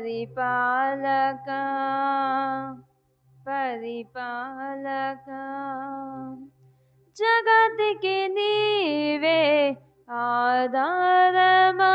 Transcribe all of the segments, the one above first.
परिपालक परिपालक। जगत के नीवे आधारमा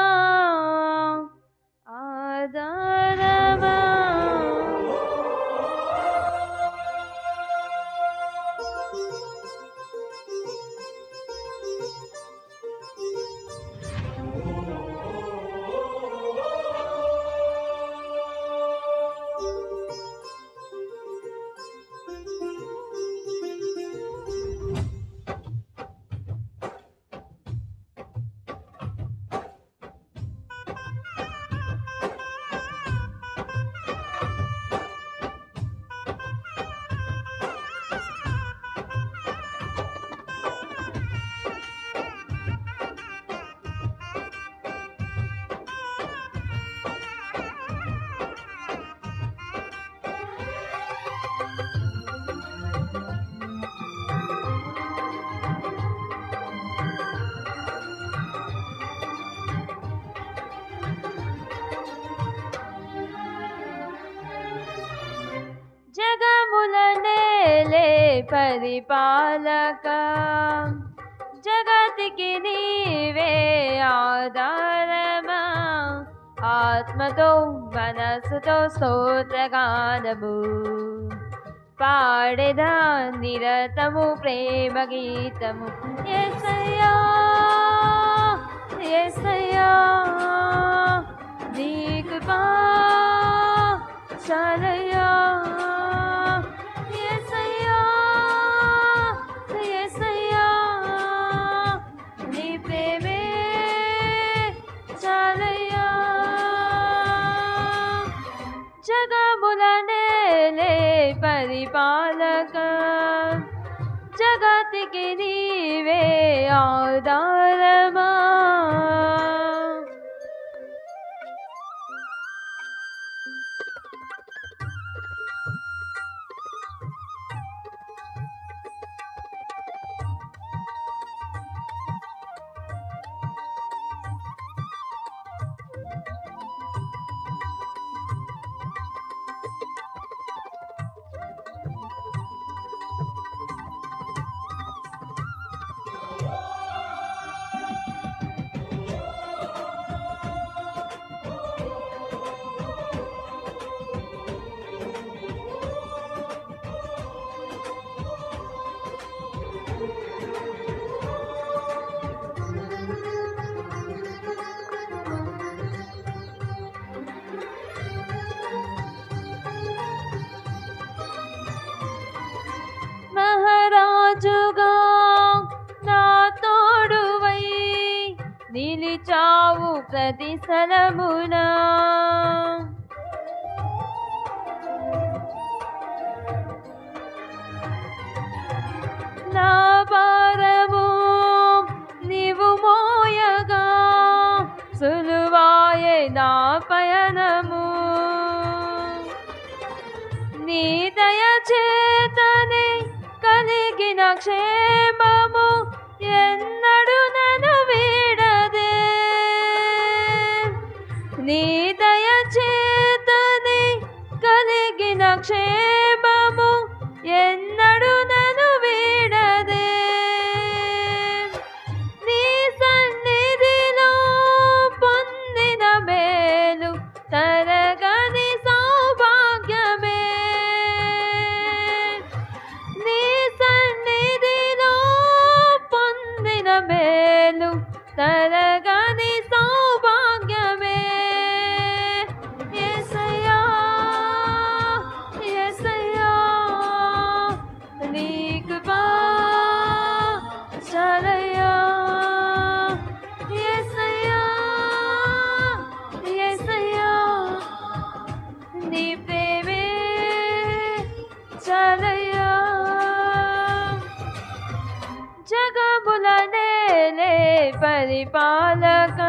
परिपालक जगत के नीवे आधारम आत्मतो मनसुतो स्तोत्रगानभू पाडदा निरतमु प्रेमगीतमु यसया यसया नीकृपा चालया నిలిచావు ప్రతి స్థలమునా. నా భారము నీవు మోయగా సులువాయే నా పయనము. నీ దయ చేతనే కలిగిన క్షేమము noche. परिपालक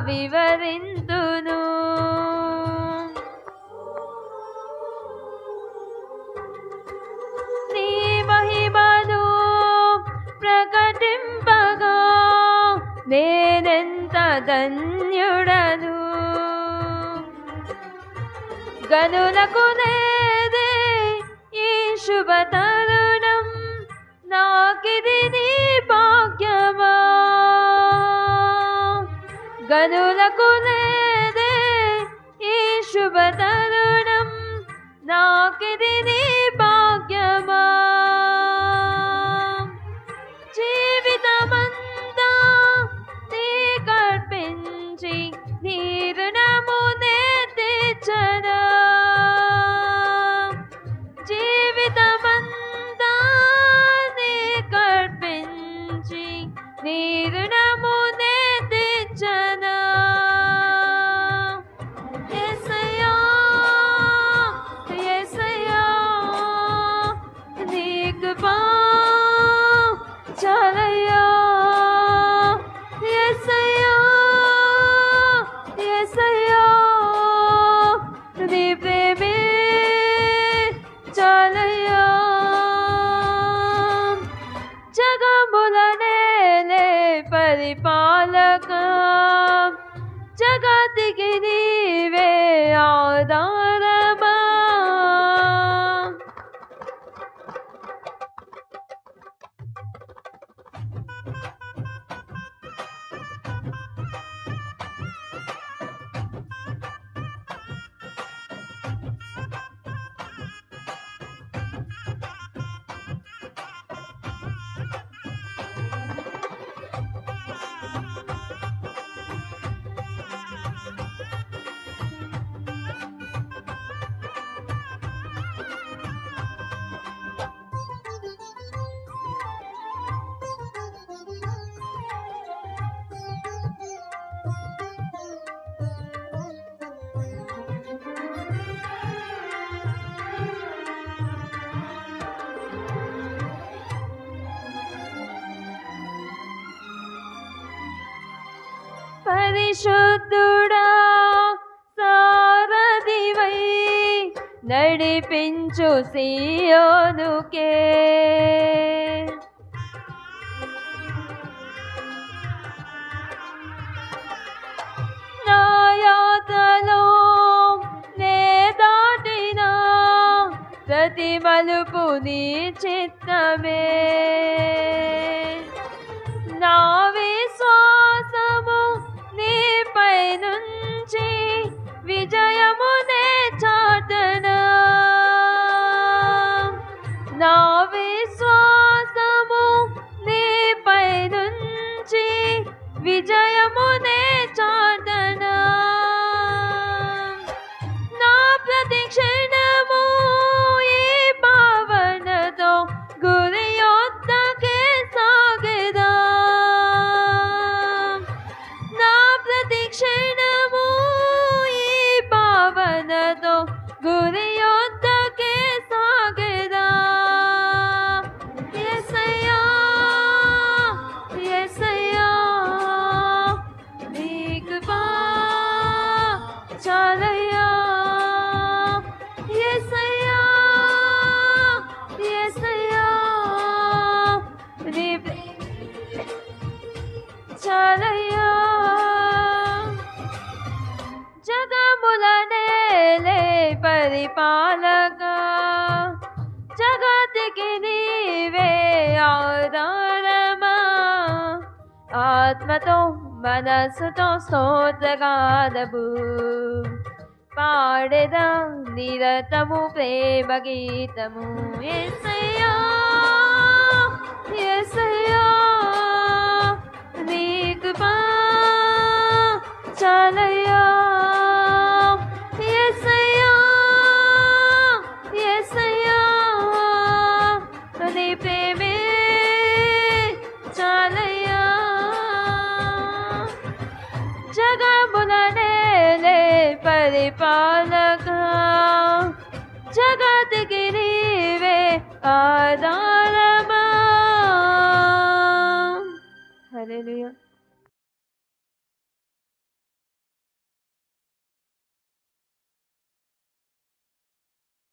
వివరింతును నీ మహిమను ప్రకటింపగా నేనెంత ధన్యుడను? గనులకు నేదే ఈ శుభతరుణం నాకిది నీ కనులకు లేదే ఈ శుభ తరుణం నాకిది నీ Thank you. పరిశుద్ధుడా సారథివై నడిపించు సియోనుకే. నా నే దాటిన ప్రతి మలుపు నీ చిత్తమే. विजयमुने चादरा ने पैनुञ्चि विजयमुने परिपालक। जगत के नीवे आदारमा आत्मतो मनसुतो स्तोत्रगादभू पाडद निरतमु प्रेमगीतमु एषया ले परिपालक। जगत गिरी वे आधार